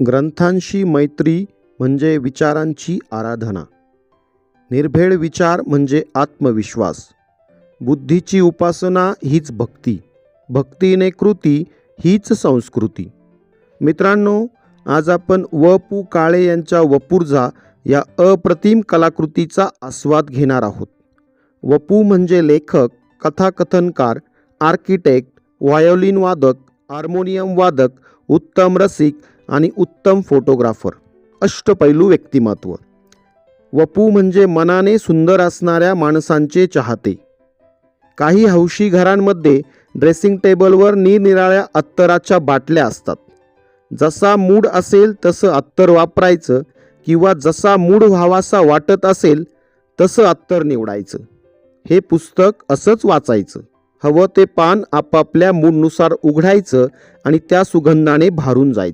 ग्रंथांशी मैत्री म्हणजे विचारांची आराधना. निर्भेळ विचार म्हणजे आत्मविश्वास. बुद्धीची उपासना हीच भक्ती. भक्तीने कृती हीच संस्कृती. मित्रांनो आज आपण व पु काळे यांच्या वपुर्झा या अप्रतिम कलाकृतीचा आस्वाद घेणार आहोत. वपू म्हणजे लेखक कथाकथनकार आर्किटेक्ट व्हायोलिन वादक हार्मोनियम वादक उत्तम रसिक आणि उत्तम फोटोग्राफर अष्टपैलू व्यक्तिमत्व. वपू म्हणजे मनाने सुंदर असणाऱ्या माणसांचे चाहते. काही हौशी घरांमध्ये ड्रेसिंग टेबलवर निरनिराळ्या अत्तराच्या बाटल्या असतात. जसा मूड असेल तसं अत्तर वापरायचं किंवा जसा मूड व्हावासा वाटत असेल तसं अत्तर निवडायचं. हे पुस्तक असंच वाचायचं. हवं ते पान आपापल्या मूडनुसार उघडायचं आणि त्या सुगंधाने भारून जायचं.